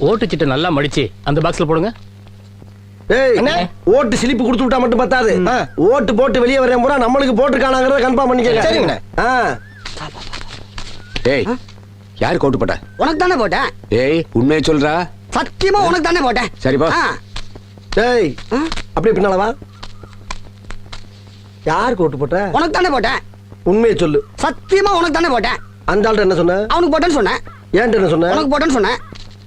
ஓட்டுச்சிட்டு நல்லா மடிச்சு அந்த பாக்ஸ்ல போடுங்க. ஏய் அண்ணே. ஓட்டு சிலிப்பு கொடுத்து விட்டா மட்டும் பத்தாது. ஆ, ஓட்டு போட்டு வெளியே வரேன் பூரா நம்மளுக்கு போட்டுருக்கானாங்கிறத கன்ஃபார்ம் பண்ணிக்கங்க. சரிங்கண்ணே. ஆ. ஏய் யார் கோட்டு போட்ட? உனக்கு தானே போட்டேன் ஏய் உண்மையை சொல்றா. சத்தியமா உனக்கு தானே போட்டேன் சரிப்பா ஆ, அப்படியே பின்னால வா. யாருக்கு ஓட்டு போட்ட? உனக்கு தானே போட்டேன் உண்மையை சொல்லு. சத்தியமா உனக்கு தானே போட்டேன் அந்த ஆள்கிட்ட என்ன சொன்ன? அவனுக்கு போட்டேன்னு சொன்னேன் ஏன்ட்ட என்ன சொன்ன? உனக்கு போட்டேன்னு சொன்னேன்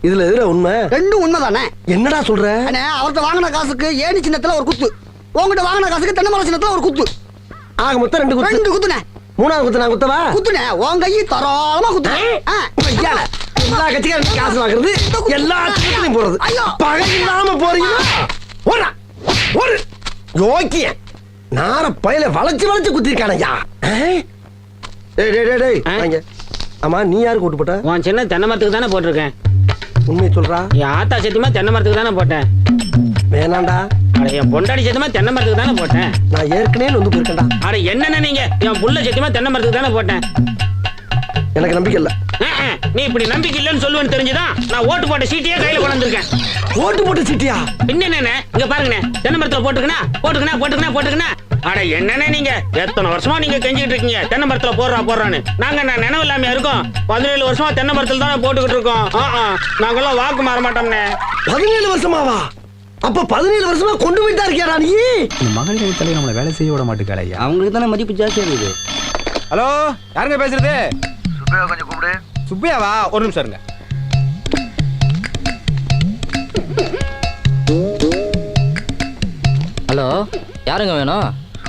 இதுல எதுல உண்மை? ரெண்டும் உண்மைதானே? என்னடா சொல்ற? அண்ணே அவர்கிட்ட வாங்கின காசுக்கு ஏணி சின்னத்துல ஒரு குத்து. உங்ககிட்ட வாங்கின காசுக்கு தென்னை மரம் சின்னத்துல ஒரு குத்து. ஆக மொத்தம் ரெண்டு குத்து. ரெண்டு குத்துனே மூணாவது குத்து நான் குத்தவா? குத்துனே உன் கையை தரோளமா குத்துனேன் எல்லா கட்சிக்காரும் காசு வாங்குறது எல்லா கட்சிகளையும் போறது ஐயோ. பகை இல்லாம போறீங்க ஓடா. ஒரு யோக்கிய. நார பயில வளைச்சு வளைச்சு குத்திருக்கானய்யா டேய் டேய் டேய் டேய். ஆ? வாங்க ஆமா நீ யாருக்கு ஓட்டு போட்ட? உன் சின்ன தென்னை மரத்துக்கு தானே போட்டிருக்கேன். உண்மையை சொல்றா? என் ஆத்தா சத்தியமா தென்னை மரத்துக்கு தானே போட்டேன். வேணாண்டா. அட என் பொண்டாடி சத்தியமா தென்னை மரத்துக்கு தானே போட்டேன். நான் ஏற்கனவே வந்து போயிருக்கேன்டா. அட என்னென்ன நீங்க? என் புள்ள சத்தியமா தென்னை மரத்துக்கு தானே போட்டேன். எனக்கு நம்பிக்கை இல்ல. நீ இப்படி நம்பிக்கை இல்லைன்னு சொல்லுவேன்னு தெரிஞ்சுதான் நான் ஓட்டு போட்ட சீட்டையே கையில கொண்டு வந்திருக்கேன். ஓட்டு போட்டு சிட்டியா? என்னண்ணே இங்க பாருங்கண்ணே. தென்னை மரத்துல போட்டுக்கணா போட்டுக்கணா போட்டுக்கணா போட்டுக்கணா. அட என்னண்ணே நீங்க? எத்தனை வருஷமா நீங்க கெஞ்சிட்டு இருக்கீங்க? தென்னை மரத்துல போடுறா போடுறான்னு. நாங்க நான் நினைவு இல்லாம இருக்கோம்? பதினேழு வருஷமா தென்னை மரத்துல தானே போட்டுக்கிட்டு இருக்கோம். ஆ, ஆ, நாங்கெல்லாம் வாக்கு மாற மாட்டோம்னே பதினேழு வருஷமாவா? அப்ப பதினேழு வருஷமா கொண்டு போயிட்டா இருக்கியாடா நீ? மகளிர் தலை நம்மளை வேலை செய்ய விட மாட்டேங்கிறாள் ஐயா. அவங்களுக்கு தானே மதிப்பு ஜாஸ்தியா இருக்குது. ஹலோ யாருங்க பேசுறது? சுப்பையா கொஞ்சம் கூப்பிடு. சுப்பையாவா? ஒரு நிமிஷம் இருங்க. ஹலோ யாருங்க வேணும்?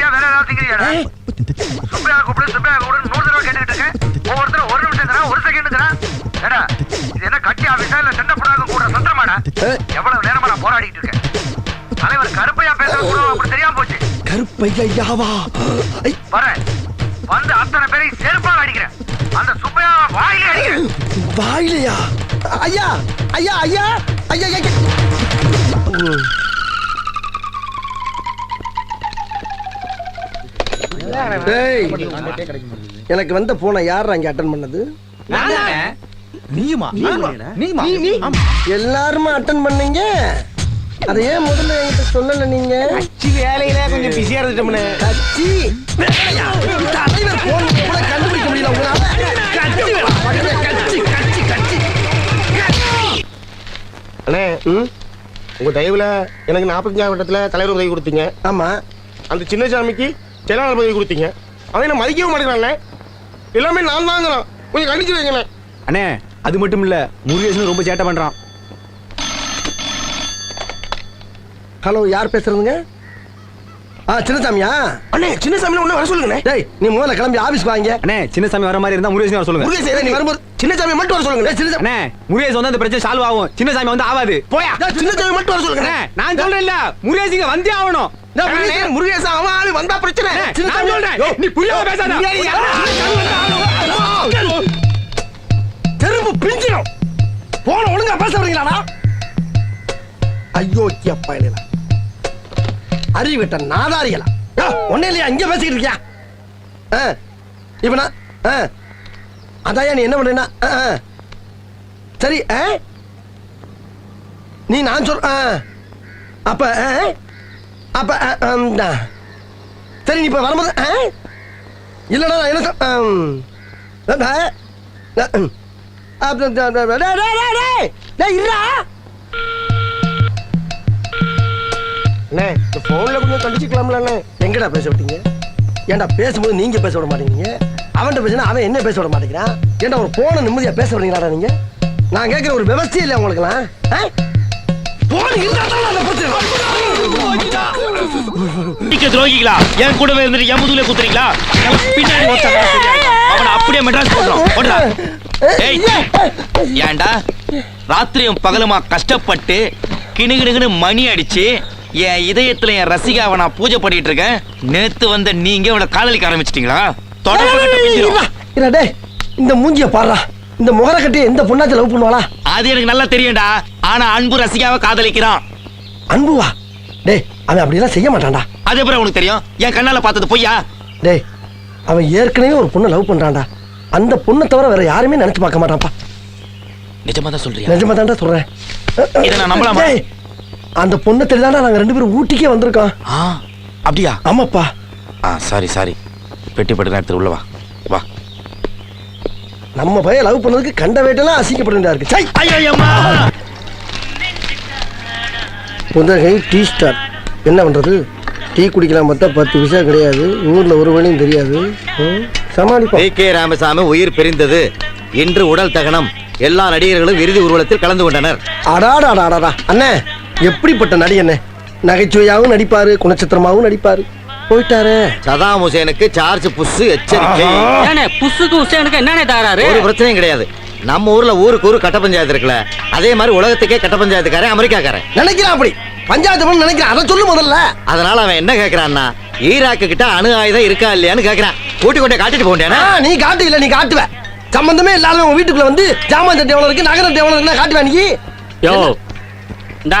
திங்கிறியா வேற ஏதாவது திங்கிறியாடா சுப்பையா கூப்பிடு சுப்பையா கூப்பிடு. நூறு தடவை கேட்டுக்கிட்டு இருக்கேன். ஒவ்வொருத்தரும் ஒரு நிமிஷம் தரா ஒரு செகண்ட் தரா ஏடா இது என்ன கட்சி ஆபீஸா இல்ல சண்டை போடாத கூட சந்திரமாடா. எவ்வளவு நேரமா நான் போராடிட்டு இருக்கேன்? தலைவர் கருப்பையா பேசுறது கூட அப்படி தெரியாம போச்சு. கருப்பையாவா வரேன். வந்து அத்தனை பேரையும் செருப்பால் அடிக்கிறேன். அந்த சுப்பையா வாயிலே அடிக்கிறேன். வாயிலையா? ஐயா ஐயா ஐயா ஐயா ஐயா. டேய், எனக்கு வந்த போனை யார் அங்க அட்டன் பண்ணது? நீயுமா? நீயுமா? எல்லாருமே அட்டன் பண்ணீங்க? அதை ஏன் முதல்ல என்கிட்ட சொல்லல நீங்க? வேலையில கொஞ்சம் பிஸியா இருந்துட்டோம்னு. கட்சி. வேலையா? தலைவர் போன் கூட கண்டுபிடிக்க முடியல உங்களால. கட்சி கட்சி கட்சி அண்ணே ம், உங்க தயவுல எனக்கு நாற்பத்தஞ்சாவது வட்டத்துல தலைவர் உதவி கொடுத்தீங்க. ஆமா. அந்த சின்னசாமிக்கு செயலாளர் பதவி கொடுத்தீங்க. அவன் என்ன மதிக்கவே மாட்டேங்கிறானே எல்லாமே நான் தாங்கிறான். கொஞ்சம் கண்டிச்சு வைங்கண்ணே அண்ணே அது மட்டும் இல்ல முருகேசன் ரொம்ப சேட்டை பண்றான். ஹலோ யார் பேசுறதுங்க? ஆ சின்னசாமியா? அண்ணே சின்னசாமி ஒண்ணு வர சொல்லுங்கண்ணே. டேய் நீ முதல்ல கிளம்பி ஆபீஸ்க்கு வாங்க. அண்ணே சின்னசாமி வர மாதிரி இருந்தா முருகேசன் வர சொல்லுங்க. முருகேசன் நீ வரும்போது சின்னசாமி மட்டும் வர சொல்லுங்க சின்னசாமி அண்ணே முருகேசன் வந்து அந்த பிரச்சனை சால்வ் ஆகும். சின்னசாமி வந்து ஆகாது போயா. சின்னசாமி மட்டும் வர சொல்லுங்க நான் சொல்றேன் இல்ல முருகேசிங்க வந்தே ஆகணும். முருகேசன், அவன் ஆளு வந்தா பிரச்சனை. நான் சொல்றேன். நீ புரியாம பேசாத? தெரும்பு பிஞ்சிடும் போன ஒழுங்கா பேச வரீங்களாடா ஐயோ பயணில அறிவிட்ட நாதாரிகளா? ஒன்னே இல்லையா? இங்க பேசிக்கிட்டு இருக்கியா? ஆ, நான் ஆ, அதாயா நீ என்ன பண்றேன்னா சரி நீ நான் சொல் அப்ப அப்ப சரி நீ இப்ப வரும்போது இல்லைடா நான் என்ன சொல்- ஆம். அடா. இருடா. அண்ணே இந்த ஃபோனில் கொஞ்சம் கண்டிச்சுக்கலாம்ல அண்ணே எங்கடா பேச விட்டீங்க? ஏன்டா பேசும்போது நீங்கள் பேச விட மாட்டேங்கிறீங்க? அவன்கிட்ட பேசினா அவன் என்ன பேச விட மாட்டேங்கிறான்? ஏன்டா ஒரு போன நிம்மதியாக பேச விடுறீங்களாடா நீங்கள் நான் கேட்குற ஒரு விவசாயம் இல்லை உங்களுக்குலாம் போன் இருந்தா தான் அந்த பிரச்சனை துரோகிகளா? என் கூடவே இருந்துட்டு என் முதுகுல குத்துறீங்களா? பின்னாடி அவனை அப்படியே மெட்ராஸ் போடுறோம் ஓடுறா ஏய், ஏன்டா? ராத்திரியும் பகலுமா கஷ்டப்பட்டு கிணுகிணுகினு மணி அடிச்சு என் இதயத்துல என் ரசிகாவை நான் பூஜை பண்ணிட்டு இருக்கேன். நேத்து வந்த நீங்க இவளை காதலிக்க ஆரம்பிச்சிட்டீங்களா? தொடர்பு இந்த மூஞ்சிய பாடுறா இந்த முகர கட்டி எந்த பொண்ணாச்சும் லவ் பண்ணுவாளா? அது எனக்கு நல்லா தெரியும்டா. ஆனா அன்பு ரசிகாவை காதலிக்கிறான். அன்புவா? டேய் அவன் அப்படியெல்லாம் செய்ய மாட்டான்டா. அது எப்படி உனக்கு தெரியும்? என் கண்ணால பார்த்தது பொய்யா? டேய் அவன் ஏற்கனவே ஒரு பொண்ணை லவ் பண்றான்டா. அந்த பொண்ணை தவிர வேற யாருமே நினைச்சு பார்க்க மாட்டான்ப்பா. நிஜமா தான் சொல்றியா? நிஜமா தான்டா சொல்றேன். இதை நான் நம்பலாமா? அந்த பொண்ணை தெரியாதா நாங்க ரெண்டு பேரும் ஊட்டிக்கே வந்திருக்கோம். ஆ அப்படியா? ஆமாப்பா. ஆ சாரி சாரி. பெட்டி பட்டு எடுத்து உள்ள வா. வா. நம்ம பையன் லவ் பண்ணதுக்கு கண்ட வேட்டெல்லாம் அசிங்கப்பட இருக்கு. சை. ஐயம்மா புதகை டீ ஸ்டார். என்ன பண்றது? டீ குடிக்கலாம் பார்த்தா பத்து பைசா கிடையாது. ஊர்ல ஒரு வழியும் தெரியாது. சமாளிப்போம். கே ராமசாமி உயிர் பிரிந்தது. இன்று உடல் தகனம். எல்லா நடிகர்களும் இறுதி ஊர்வலத்தில் கலந்து கொண்டனர். அடாடாடாடாடா அண்ணே எப்படிப்பட்ட நடி அண்ணே நகைச்சுவையாகவும் நடிப்பாரு குணச்சித்திரமாகவும் நடிப்பாரு. போயிட்டாரே. சதாம் ஹுசேனுக்கு சார்ஜ் புஷ் எச்சரிக்கை. ஏனே புசுக்கு உசேனுக்கு என்னனே தகராறு ஒரு பிரச்சனையும் கிடையாது. நம்ம ஊர்ல ஊருக்கு ஊரு கட்ட பஞ்சாயத்து இருக்குல்ல. அதே மாதிரி உலகத்துக்கே கட்ட பஞ்சாயத்துக்காரன் அமெரிக்காக்காரன். நினைக்கிறான் அப்படி. பஞ்சாயத்து நினைக்கிறான். அதை சொல்லு முதல்ல. அதனால அவன் என்ன கேக்குறான்னா ஈராக்கு கிட்ட அணு ஆயுதம் இருக்கா இல்லையான்னு கேக்குறான். கூட்டி கொண்டே காட்டிட்டு போண்டேனா நீ காட்டு இல்ல நீ காட்டுவ. சம்பந்தமே இல்லாத உன் வீட்டுக்குள்ள வந்து ஜாமான் சட்டை எவ்வளவு இருக்கு நகரம் எவ்வளவு இருக்குன்னு காட்டுவ நீ யோ இந்தா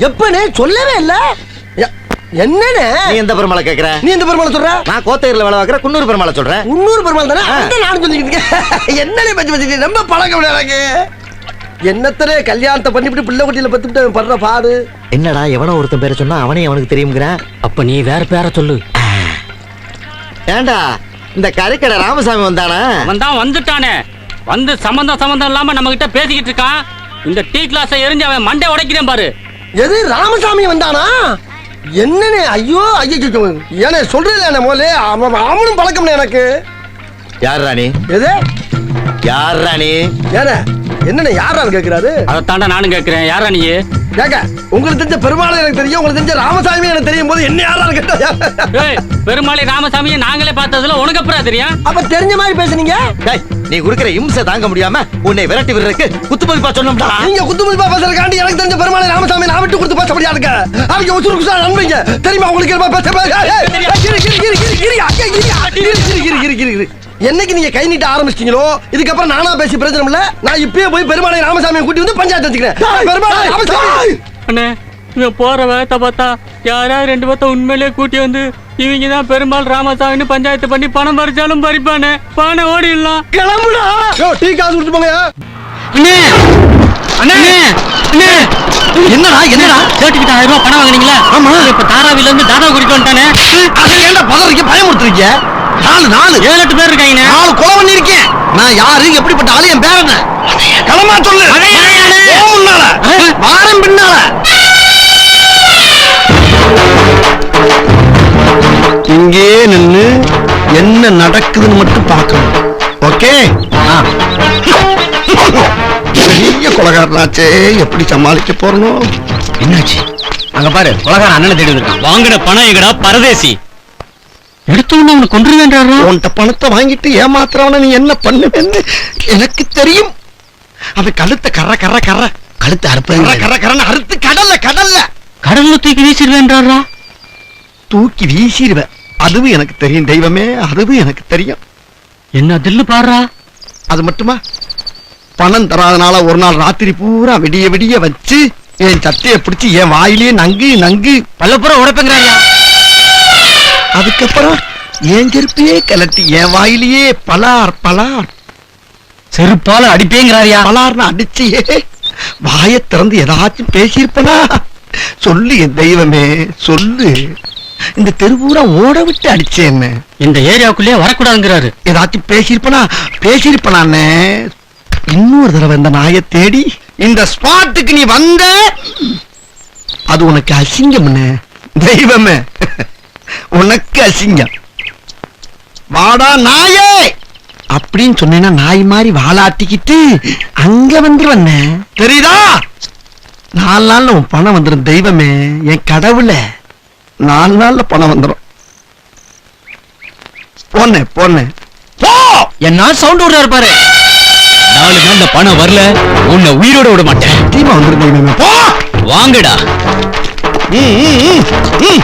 எப்பனே சொல்லவே இல்ல. எ- என்னண்ணே நீ எந்த பெருமாளை கேக்குற? நீ எந்த பெருமாள் சொல்ற? நான் கோத்தகிரில வேலை பார்க்குற குன்னூர் பெருமாளை சொல்றேன் முன்னூறு பெருமாள் தானே? அந்த நானும் சொல்லிக்கிட்டு இருக்கேன். என்னனே ரொம்ப பழக்கம் எனக்கு. என்னத்தனே கல்யாணத்தை பண்ணிவிட்டு பிள்ளை குட்டியில பத்துட்டு அவன் படுற பாடு. என்னடா எவனோ ஒருத்தன் பேரை சொன்னா அவனே அவனுக்கு தெரியுங்கிறான் அப்ப நீ வேற பேரை சொல்லு. ஏண்டா இந்த கறிக்கடை ராமசாமி வந்தானா? அவன் தான் வந்துட்டானே. வந்து சம்பந்தம் சம்பந்தம் இல்லாம நம்ம கிட்ட பேசிக்கிட்டு இருக்கான். இந்த டீ கிளாஸை எரிஞ்சு அவன் மண்டை உடைக்கிறேன் பாரு. எது ராமசாமி வந்தானா? என்னனே ஐயோ ஐயோ ஏனே சொல்றேன் முதல்ல அவன் அவனும் பழக்கம்னே எனக்கு. யார் ராணி? எது? யார் ராணி? ஏனே என்னண்ணே யாரான்னு கேக்குறாரு அதை தாண்டா நானும் கேட்கிறேன். யாரா நீ கேக்க உங்களுக்கு தெரிஞ்ச பெருமாள் எனக்கு தெரியும் உங்களுக்கு தெரிஞ்ச ராமசாமி எனக்கு தெரியும் போது என்ன யாரான்னு கேட்டா ஏய் பெருமாளை ராமசாமியை நாங்களே பார்த்ததுல உனக்கு அப்புறம் தெரியும் அப்ப தெரிஞ்ச மாதிரி பேசுனீங்க டேய், நீ குடுக்கிற இம்சை தாங்க முடியாம உன்னை விரட்டி விடுறதுக்கு குத்து மதிப்பா சொன்னோம்டா நீங்க குத்துமதிப்பா பேசுறதுக்காண்டி எனக்கு தெரிஞ்ச பெருமாளை ராமசாமி நான் விட்டு கொடுத்து பேசப்படியா இருக்க அவங்க உசுறு குசா நண்பீங்க தெரியுமா உங்களுக்கு என்ன பேச என்னைக்கு நீங்க கை நீட்ட ஆரம்பிச்சிட்டீங்களோ? இதுக்கப்புறம் நானா பேசி பிரச்சனை இல்ல. நான் இப்பயே போய் பெருமாளை ராமசாமியை கூட்டி வந்து பஞ்சாயத்து வச்சுக்கிறேன். பெருமாளை ராமசாமி! அண்ணே இவன் போற வேகத்தை பார்த்தா யாராவது ரெண்டு பேர்த்த உண்மையிலேயே கூட்டி வந்து இவங்க தான் பெருமாள் ராமசாமின்னு பஞ்சாயத்து பண்ணி பணம் பறிச்சாலும் பறிப்பானே. பணம் ஓடிடலாம். கிளம்புடா! டீ காசு கொடுத்து போங்க அண்ணே! அண்ணே! அண்ணே! என்னடா என்னடா? கேட்டுக்கிட்ட ஆயிரம் ரூபாய் பணம் வாங்குனீங்களா? ஆமா. இப்ப தாராவில இருந்து தாதா குறிக்க வந்துட்டானே? அதை ஏன்டா பதறீங்க? பயமுறுத்துறீங்க? நாலு நாலு. ஏழு எட்டு பேர் இருக்காங்கண்ணே நாலு கொலை பண்ணிருக்கேன் நான் யாரு எப்படிப்பட்ட ஆளு? என் பேர் என்ன? களமா சொல்லு. முன்னால வாரம் பின்னால. இங்கே நின்னு என்ன நடக்குதுன்னு மட்டும் பார்க்கணும். ஓகே? பெரிய கொலகாரனாச்சே. எப்படி சமாளிக்க போறணும் என்னாச்சு? அங்க பாரு கொலகாரன் அண்ணனை தேடி இருக்கான் வாங்கின பணம் எங்கடா? பரதேசி. எடுத்தவன அவனை கொன்றுவேன்றாரா? உன்கிட்ட பணத்தை வாங்கிட்டு ஏமாத்துறவன நீ என்ன பண்ணுவேன்னு எனக்கு தெரியும். அவன் கழுத்தை கர்ற கர்ற கர்ற கழுத்தை அறுப்ப கர்ற கர்றன்னு அறுத்து கடல்ல கடல்ல. கடல்ல தூக்கி வீசிடுவேன்றாரா? தூக்கி வீசிடுவேன். அதுவும் எனக்கு தெரியும் தெய்வமே அதுவும் எனக்கு தெரியும். என்ன தில்லு பாடுறா அது மட்டுமா? பணம் தராதனால ஒரு நாள் ராத்திரி பூரா விடிய விடிய வச்சு என் சட்டையை பிடிச்சி என் வாயிலேயே நங்கு நங்கு. பல்லப்புறம் உடைப்பேங்கிறாயா? அதுக்கப்புறம் என் செருப்பையே கலட்டி என் வாயிலேயே பலார் பலார். செருப்பால அடிப்பேங்கிறாரியா? பலார்னு அடிச்சியே வாயை திறந்து ஏதாச்சும் பேசியிருப்பனா? சொல்லு என் தெய்வமே சொல்லு. இந்த தெருவூரா ஓட விட்டு அடிச்சேன்னு. இந்த ஏரியாவுக்குள்ளேயே வரக்கூடாதுங்கிறாரு. ஏதாச்சும் பேசியிருப்பனா? பேசியிருப்பனானே. இன்னொரு தடவை இந்த நாயை தேடி இந்த ஸ்பாட்டுக்கு நீ வந்த அது உனக்கு அசிங்கம் தெய்வமே. உனக்கு அசிங்கம். வாடா நாயே! அப்படின்னு சொன்னேன்னா நாய் மாதிரி வாலாட்டிக்கிட்டு அங்க வந்துருவண்ண தெரியுதா? நாலு நாள்ல உன் பணம் வந்துடும் தெய்வமே என் கடவுள. நாலு நாள்ல பணம் வந்துடும் போனே போனே போ! என்ன சவுண்ட் விடுறாரு பாரு. நாலு நாள்ல பணம் வரல உன்னை உயிரோட விட மாட்டேன். தீமா வந்துடும் தெய்வமே போ! வாங்கடா. ம், ம், ம்.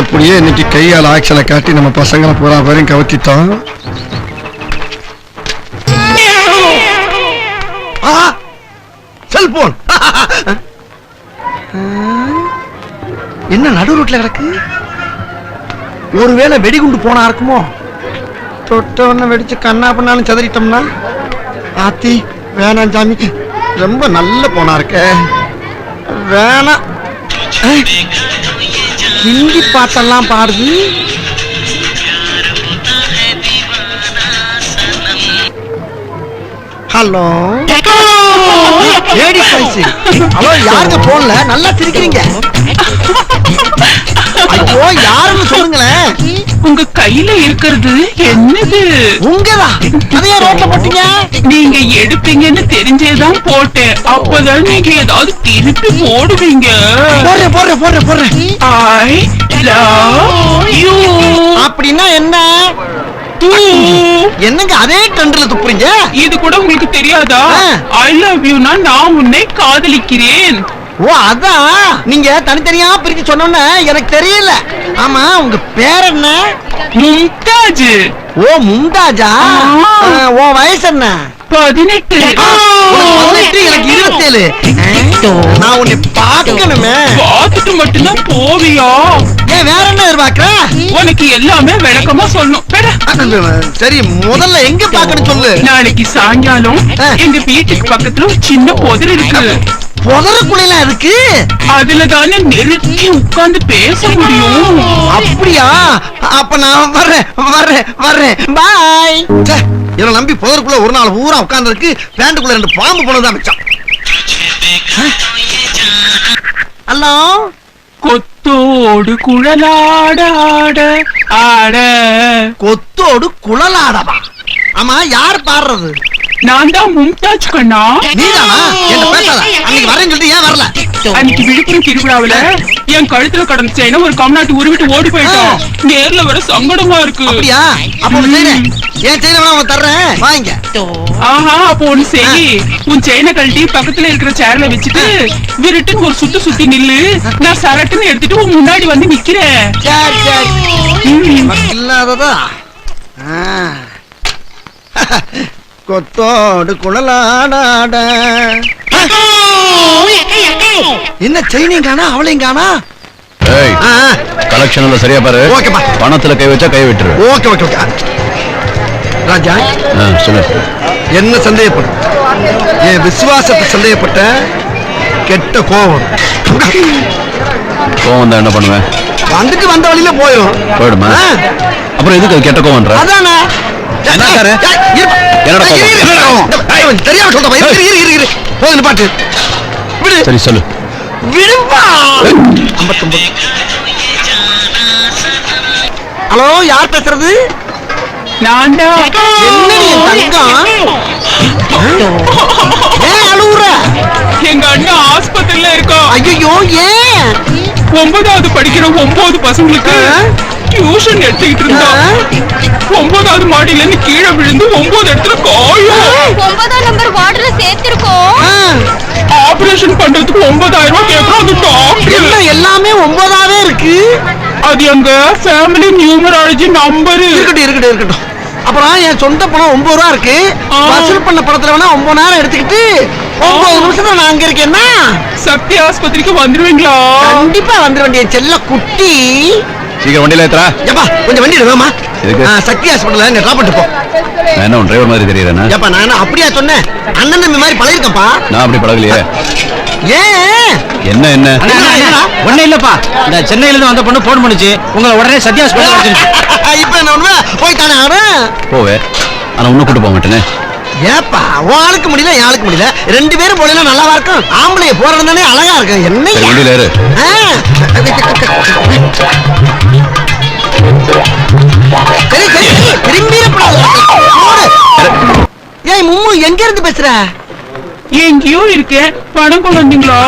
எப்படியே இன்னைக்கு கையால் ஆக்ஷனை காட்டி நம்ம பசங்களை பூரா பேரையும் கவர்த்திட்டோம் செல்போன். என்ன நடு ரோட்ல கிடக்கு? ஒருவேளை வெடிகுண்டு போனா இருக்குமோ? தொட்டவன வெடிச்சு கண்ணா பண்ணாலும் சதறிட்டோம்னா? ஆத்தி வேணாம் சாமி. ரொம்ப நல்ல போனா இருக்க. வேணாம். ஹிந்தி பாட்டெல்லாம் பாடுது. ஹலோ. லேடி ஹலோ யாருங்க போன்ல நல்லா சிரிக்கிறீங்க. ஐயோ யாருன்னு சொல்லுங்களேன். உங்க கையில இருக்கிறது என்னது? உங்கதா? அதையா ரோட்ல போட்டீங்க? நீங்க எடுப்பீங்கன்னு தெரிஞ்சேதான் போட்டேன். அப்பதான் நீங்க ஏதாவது திருப்பி போடுவீங்க. போடுறேன் போடுறேன் போடுறேன் போடுறேன். ஐ லவ் யூ அப்படின்னா என்ன? என்னங்க அதே ட்ரெண்ட்ல துப்புறீங்க? இது கூட உங்களுக்கு தெரியாதா. ஐ லவ் யூனா நான் உன்னை காதலிக்கிறேன். ஓ அதான். நீங்க தனித்தனியா பிரிச்சு சொன்னோன்னு எனக்கு தெரியல. ஆமா உங்க பேர் என்ன? மும்தாஜ். ஓ மும்தாஜா? உன் வயசு என்ன? பதினெட்டு. எனக்கு இருபத்தேழு. நான் உன்னை பார்க்கணுமே. பார்த்துட்டு மட்டும்தான் போவியா? ஏன் வேற என்ன எதிர்பார்க்கற? உனக்கு எல்லாமே விளக்கமா சொல்லணும். சரி முதல்ல எங்க பார்க்கணும் சொல்லு. நாளைக்கு சாயங்காலம். எங்க வீட்டுக்கு பக்கத்துல சின்ன புதர் இருக்கு. புதருக்குள்ள இருக்கு அதுல தானே நெருக்கி உட்கார்ந்து பேச முடியும். அப்படியா? அப்ப நான் வர்றேன் வர்றேன் வர்றேன். பாய். இவனை நம்பி புதருக்குள்ள ஒரு நாள் ஊரா உட்கார்ந்து இருக்கு பேண்டுக்குள்ள ரெண்டு பாம்பு போனதான் மிச்சம். ஹலோ? கொத்தோடு குழலாட ஆட ஆட. கொத்தோடு குழலாடவா? ஆமா யார் பாடுறது? நான் தான் மும்தாஜ் கண்ணா. நீதானா? என்ன பேசாத. அன்னைக்கு வரேன்னு சொல்லிட்டு ஏன் வரல? அன்னைக்கு விழுப்புரம் திருவிழாவுல என் கழுத்துல கடந்த செயின ஒரு கம்நாட்டு உருவிட்டு ஓடி போயிட்டான். நேர்ல வர சங்கடமா இருக்கு. அப்படியா? அப்ப ஒண்ணு செய்றேன் என் செயினை வேணா அவன் தர்றேன். வாங்க ஆஹா அப்போ ஒண்ணு செய். உன் செயினை கழட்டி பக்கத்துல இருக்கிற சேர்ல வச்சுட்டு விருட்டுன்னு ஒரு சுத்து சுத்தி நில்லு. நான் சரட்டுன்னு எடுத்துட்டு உன் முன்னாடி வந்து நிக்கிறேன். சரி சரி. இல்லாததா. கொத்தோடு குழலாடாட. என்ன செயினையும் காணா அவளையும் காணா? ஏய் ஆ, ஆ. கலெக்ஷன் எல்லாம் சரியா பாரு. ஓகேப்பா. பணத்துல கை வச்சா கை விட்டுரு. Okay okay okay. ராஜா சொல்லு. என்ன சந்தேகப்படும் என் விசுவாசத்தை சந்தேகப்பட்ட கெட்ட கோபம். கோவம் தான் என்ன பண்ணுவேன் வந்துட்டு வந்த வழியில போயிடும்? போயிடுமா. அப்புறம் எதுக்கு கெட்ட கோவம்ன்ற அதானே. தெரியாம சொல்றப்பா இரு இரு இரு இரு. போதும் பாட்டு. விடு. சரி சொல்லு. விடுப்பா. ஐம்பத்தொன்பது ஹலோ யார் பேசுறது? நான் எங்க அண்ணன் ஆஸ்பத்திரியில இருக்கான் ஐயோ ஏன்? ஒன்பதாவது படிக்கிற ஒன்பது பசங்களுக்கு டியூஷன் எடுத்துக்கிட்டு இருந்தா ஒன்பதாவது மாடியில இருந்து கீழே விழுந்து ஒன்பது இடத்துல காயம். ஒன்பதாம் நம்பர் வார்டுல சேர்த்திருக்கோம். ஆ, ஆபரேஷன் பண்றதுக்கு ஒன்பதாயிரம் ரூபாய் கேட்கறான் அந்த என்ன டாக்டர் எல்லாமே ஒன்பதாவே இருக்கு? அது எங்க ஃபேமிலி நியூமராலஜி நம்பரு இருக்கட்டும் இருக்கட்டும் இருக்கட்டும். அப்புறம் என் சொந்த பணம் ஒன்பது ரூபா இருக்கு. வசூல் பண்ண பணத்துல வேணா ஒன்பது நேரம் எடுத்துக்கிட்டு ஒன்பது நிமிஷம் நான் அங்க இருக்கேன்னா? சக்தி ஆஸ்பத்திரிக்கு வந்துருவீங்களா? கண்டிப்பா வந்துட வேண்டிய செல்ல குட்டி. சீக்கிரம் வண்டியில ஏத்துறா. ஏப்பா கொஞ்சம் வண்டி எடுவேமா எதுக்கு? சக்தி ஹாஸ்பிட்டல்ல நீ டிராப் பண்ணிட்டு போ. நான் என்ன டிரைவர் மாதிரி தெரியுறேன்னா ஏப்பா நான் என்ன அப்படியா சொன்னேன்? அண்ணன் தம்பி மாதிரி பழகிருக்கப்பா நான் அப்படி பழகலையே. ஏன்? என்ன என்ன? ஒண்ணு இல்லப்பா. இந்த சென்னையில இருந்து வந்த பொண்ணு போன் பண்ணுச்சு. உங்களை உடனே சத்யா இப்ப என்ன ஒண்ணு போய் தானே ஆடுறேன் போவே ஆனா உன்னை கூட்டு போக மாட்டேனே. ஏப்பா உன் ஆளுக்கு முடியல என் ஆளுக்கு முடியல. ரெண்டு பேரும் போனா நல்லாவா இருக்கும்? ஆம்பளைய போறது தானே அழகா இருக்கும். என்ன? சரி வண்டியில ஏறு. திரும்பிடப்படாது ஏய் மும்மு எங்க இருந்து பேசுற? எங்கேயோ இருக்கேன். பணம் கொண்டு வந்தீங்களா?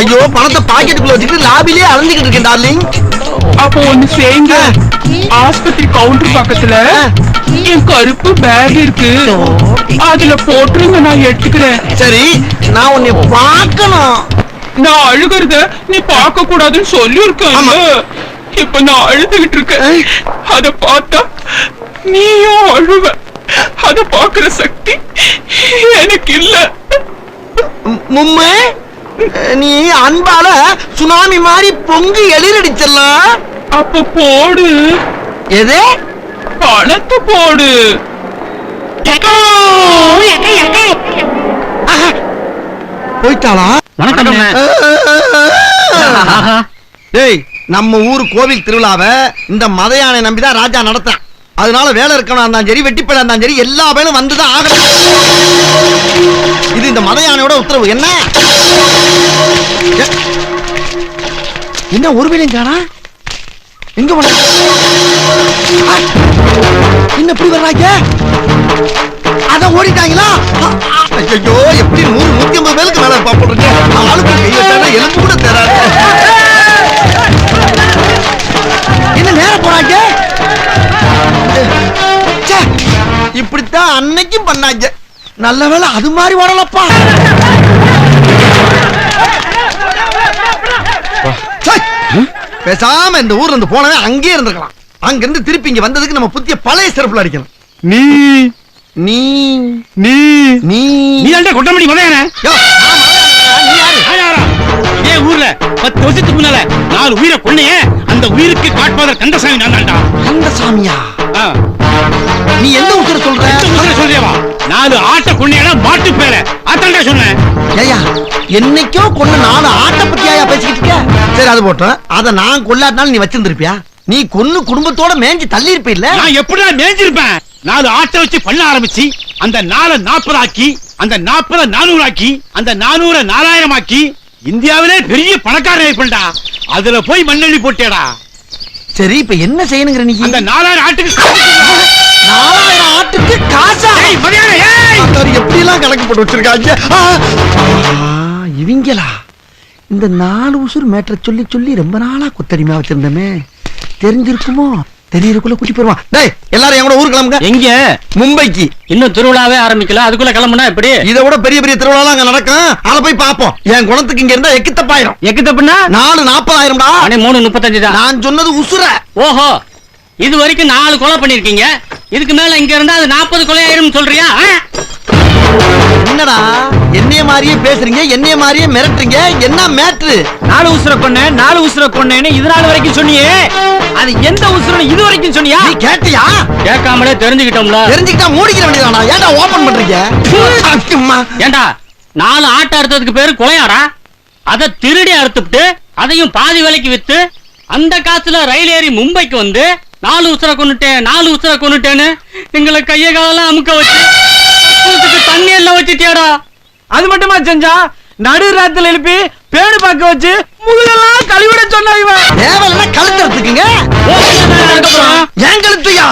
ஐயோ பணத்தை பாக்கெட்டுக்குள்ள வச்சுட்டு லாபிலே அலைஞ்சுக்கிட்டு இருக்கேன் டார்லிங். அப்போ ஒண்ணு செய்யுங்க. ஆஸ்பத்திரி கவுண்டர் பக்கத்துல என் கருப்பு பேக் இருக்கு. அதுல போட்டுருங்க நான் எடுத்துக்கிறேன். சரி நான் உன்னை பார்க்கணும். நான் அழுகிறத நீ பார்க்க கூடாதுன்னு சொல்லியிருக்கேன் இப்ப நான் அழுதுகிட்டு இருக்கேன். அத பார்த்தா நீயும் அழுவ. அத பாக்குற சக்தி எனக்கு இல்ல. மும்மு நீ அன்பால சுனாமி மாதிரி பொங்கி எழிலடிச்சிடலாம் அப்ப போடு. எது? பணத்தை போடு. போயிட்டாளா? வணக்கம் டேய் நம்ம ஊர் கோவில் திருவிழாவை இந்த மத யானை நம்பிதான் ராஜா நடத்தான் அதனால வேலை இருக்கணும் இருந்தாலும் சரி வெட்டிப்பட இருந்தாலும் சரி எல்லா வேலும் வந்துதான் ஆகணும். இது இந்த மத யானையோட உத்தரவு. என்ன? என்ன ஒரு வேலையும் காணா எங்க போன? என்ன இப்படி வர்றாங்க? அதான் ஓடிட்டாங்களா? ஐயோ எப்படி நூறு நூத்தி ஐம்பது பேருக்கு மேல பாப்பிடுறீங்க ஆளுக்கு கை வச்சானா நல்ல வேளை அது மாதிரி வரலப்பா பேசாம இந்த ஊர்ல இருந்து போனவன் அங்கேயே இருந்திருக்கலாம். அங்க இருந்து திருப்பி இங்க வந்ததுக்கு நம்ம புத்திய பழைய சிறப்புல அடிக்கணும். நீ. நீ. நீ. நீ. நீ தான் கொட்டமடி மலையானே? ஏன் ஊர்ல பத்து வருஷத்துக்கு முன்னால நாலு உயிரை கொன்னையே அந்த உயிருக்கு காட்பாதர் கந்தசாமி நான் தான்டா. கந்தசாமியா? என்னைக்கோ கொண்டு நாலு ஆட்டை பத்தியாயா பேசிக்கிட்டு இருக்க சரி அது போட்டோம் அதை நான் கொல்லாட்டினாலும் நீ வச்சிருந்திருப்பியா? நீ கொன்னு குடும்பத்தோட மேஞ்சி தள்ளி இருப்பில்ல நான் எப்படிடா மேய்ஞ்சிருப்பேன்? நாலு ஆட்டை வச்சு பண்ண ஆரம்பிச்சு அந்த நாலை நாற்பது ஆக்கி அந்த நாற்பத நானூறு ஆக்கி அந்த நானூற நாலாயிரம் ஆக்கி இந்தியாவிலே பெரிய பணக்காரன் ஆயிப்பண்டா அதுல போய் மண்ணெண்ணி போட்டேடா. சரி இப்ப என்ன செய்யணுங்கிற நீ? அந்த நாலாயிரம் ஆட்டுக்கு நாலாயிரம் ஆட்டுக்கு காசா! எப்படி எல்லாம் கணக்கு போட்டு வச்சிருக்காங்க? இவங்களா? இந்த நாலு உசுர் மேட்டரை சொல்லி சொல்லி ரொம்ப நாளா கொத்தடிமையா வச்சிருந்தமே. தெரிஞ்சிருக்குமோ? தெரியறதுக்குள்ள கூட்டி போயிருவான் டேய் எல்லாரும் என் கூட ஊர் கிளம்புங்க. எங்க? மும்பைக்கு. இன்னும் திருவிழாவே ஆரம்பிக்கல. அதுக்குள்ள கிளம்புனா எப்படி? இதை விட பெரிய பெரிய திருவிழா அங்க நடக்கும். அத போய் பாப்போம் என் குணத்துக்கு இங்க இருந்தா எக்கு தப்பாயிரும் எக்கு தப்புனா நாலு நாற்பதாயிரம்டா மணி மூணு முப்பத்தஞ்சு தான் நான் சொன்னது உசுர. ஓஹோ. இது வரைக்கும் நாலு கொலை பண்ணிருக்கீங்க. இதுக்கு மேல இங்க இருந்தா அது நாற்பது கொலை ஆயிரும் சொல்றியா? என்னடா? என்னைய மாதிரியே பேசுறீங்க என்னைய மாதிரியே மிரட்டுறீங்க? என்ன மேட்ரு? நாலு உசுர கொன்ன நாலு உசுர கொன்னேன்னு இது நாள் வரைக்கும் சொன்னியே. அது எந்த உசுரன்னு இது வரைக்கும் சொன்னியா? நீ கேட்டியா? கேட்காமலே தெரிஞ்சுக்கிட்டோம்ல. தெரிஞ்சுக்கிட்டா மூடிக்கிற வேண்டியதானா? ஏன்டா ஓபன் பண்றீங்க. ஏண்டா நாலு ஆட்டை அறுத்ததுக்கு பேரு கொலையாடா? அத திருடி அறுத்துட்டு அதையும் பாதி விலைக்கு வித்து அந்த காசுல ரயில் ஏறி மும்பைக்கு வந்து நாலு உசுர கொண்டுட்டேன் நாலு உசுர கொண்டுட்டேன்னு எங்களை கைய காலெல்லாம் அமுக்க வச்சு தண்ணி எல்லாம் வச்சுட்டியாடா. அது மட்டுமா செஞ்சா? நடு ராத்துல எழுப்பி பேடு பார்க்க வச்சு முதுகெல்லாம் கழுவிட சொன்னா இவன். தேவையில்லைன்னா கழுத்து எடுத்துக்குங்க கழுத்துயா?